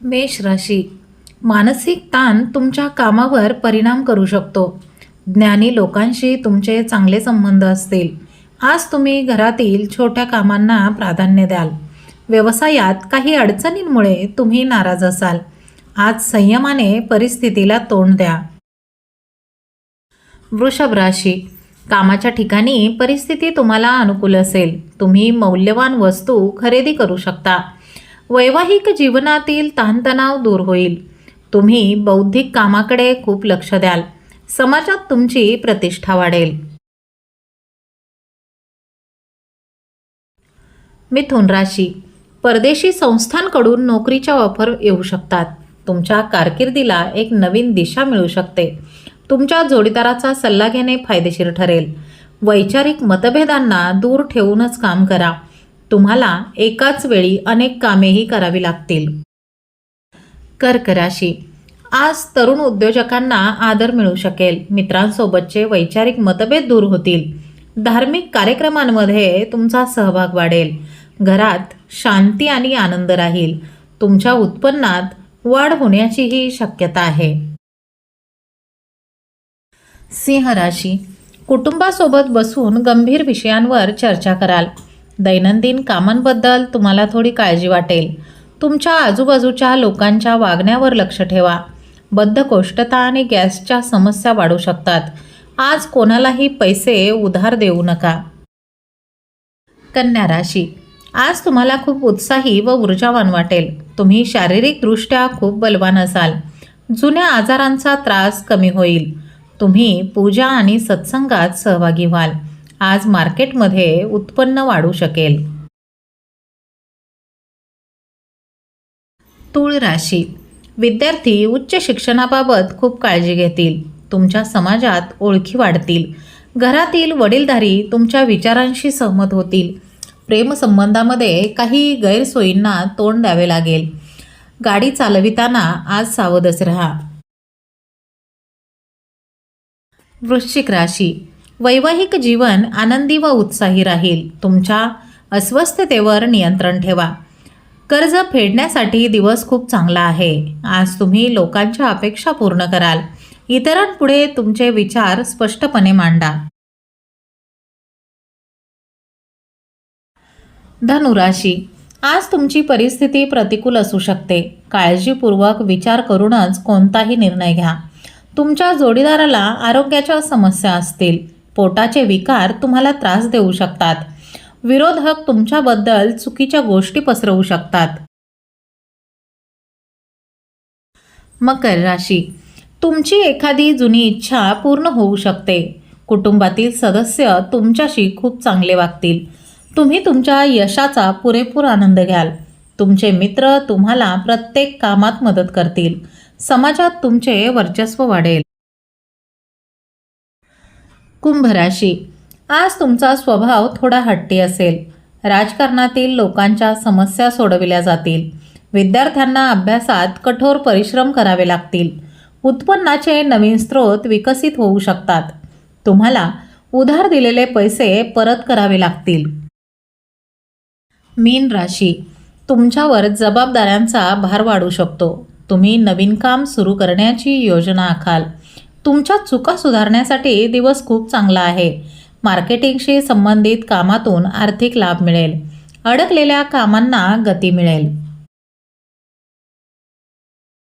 मेष राशी. मानसिक ताण तुमच्या कामावर परिणाम करू शकतो. ज्ञानी लोकांशी तुमचे चांगले संबंध असतील. आज तुम्ही घरातील छोट्या कामांना प्राधान्य द्याल. व्यवसायात काही अडचणींमुळे तुम्ही नाराज असाल. आज संयमाने परिस्थितीला तोंड द्या. वृषभ राशी. कामाच्या ठिकाणी परिस्थिती तुम्हाला अनुकूल असेल. तुम्ही मौल्यवान वस्तू खरेदी करू शकता. वैवाहिक जीवनातील ताणतणाव दूर होईल. तुम्ही बौद्धिक कामाकडे खूप लक्ष द्याल. समाजात तुमची प्रतिष्ठा वाढेल. मिथुन राशी. परदेशी संस्थांकडून नोकरीच्या ऑफर येऊ शकतात. तुमच्या कारकिर्दीला एक नवीन दिशा मिळू शकते. तुमच्या जोडीदाराचा सल्ला घेणे फायदेशीर ठरेल. वैचारिक मतभेदांना दूर ठेवूनच काम करा. तुम्हाला एकाच वेळी अनेक कामेही करावी लागतील. कर्क राशी आज तरुण उद्योजकांना आदर मिळू शकेल. मित्रांसोबतचे वैचारिक मतभेद दूर होतील. धार्मिक कार्यक्रमांमध्ये तुमचा सहभाग वाढेल. घरात शांती आणि आनंद राहील. तुमच्या उत्पन्नात वाढ होण्याचीही शक्यता आहे. सिंह राशी. कुटुंबासोबत बसून गंभीर विषयांवर चर्चा कराल. दैनंदिन कामांबद्दल तुम्हाला थोडी काळजी वाटेल. तुमच्या आजूबाजूच्या लोकांच्या वागण्यावर लक्ष ठेवा. बद्धकोष्ठता आणि गॅसच्या समस्या वाढू शकतात. आज कोणालाही पैसे उधार देऊ नका. कन्या राशी. आज तुम्हाला खूप उत्साही व ऊर्जावान वाटेल. तुम्ही शारीरिकदृष्ट्या खूप बलवान असाल. जुन्या आजारांचा त्रास कमी होईल. तुम्ही पूजा आणि सत्संगात सहभागी व्हाल. आज मार्केटमध्ये उत्पन्न वाढू शकेल. तूळ राशी. विद्यार्थी उच्च शिक्षणाबाबत खूप काळजी घेतील. तुमच्या समाजात ओळखी वाढतील. घरातील वडीलधारी तुमच्या विचारांशी सहमत होतील. प्रेमसंबंधामध्ये काही गैरसोयींना तोंड द्यावे लागेल. गाडी चालविताना आज सावधच राहा. वृश्चिक राशी. वैवाहिक जीवन आनंदी व उत्साही राहील. तुमच्या अस्वस्थतेवर नियंत्रण ठेवा. कर्ज फेडण्यासाठी दिवस खूप चांगला आहे. आज तुम्ही लोकांच्या अपेक्षा पूर्ण कराल. इतरांपुढे तुमचे विचार स्पष्टपणे मांडा. धनुराशी. आज तुमची परिस्थिती प्रतिकूल असू शकते. काळजीपूर्वक विचार करूनच कोणताही निर्णय घ्या. तुमच्या जोडीदाराला आरोग्याच्या समस्या असतील. पोटाचे विकार तुम्हाला त्रास देऊ शकतात. विरोधक तुमच्याबद्दल चुकीच्या गोष्टी पसरवू शकतात. मकर राशी. तुमची एखादी जुनी इच्छा पूर्ण होऊ शकते. कुटुंबातील सदस्य तुमच्याशी खूप चांगले वागतील. तुम्ही तुमच्या यशाचा पुरेपूर आनंद घ्याल. तुमचे मित्र तुम्हाला प्रत्येक कामात मदत करतील. समाजात तुमचे वर्चस्व वाढेल. कुंभ राशी. आज तुमचा स्वभाव थोडा हट्टी असेल. राजकारणातील लोकांच्या समस्या सोडविल्या जातील. विद्यार्थ्यांना अभ्यासात कठोर परिश्रम करावे लागतील. उत्पन्नाचे नवीन स्रोत विकसित होऊ शकतात. तुम्हाला उधार दिलेले पैसे परत करावे लागतील. मीन राशी. तुमच्यावर जबाबदाऱ्यांचा भार वाढू शकतो. तुम्ही नवीन काम सुरू करण्याची योजना आखाल. तुमच्या चुका सुधारण्यासाठी दिवस खूप चांगला आहे. मार्केटिंगशी संबंधित कामातून आर्थिक लाभ मिळेल. अडकलेल्या कामांना गती मिळेल.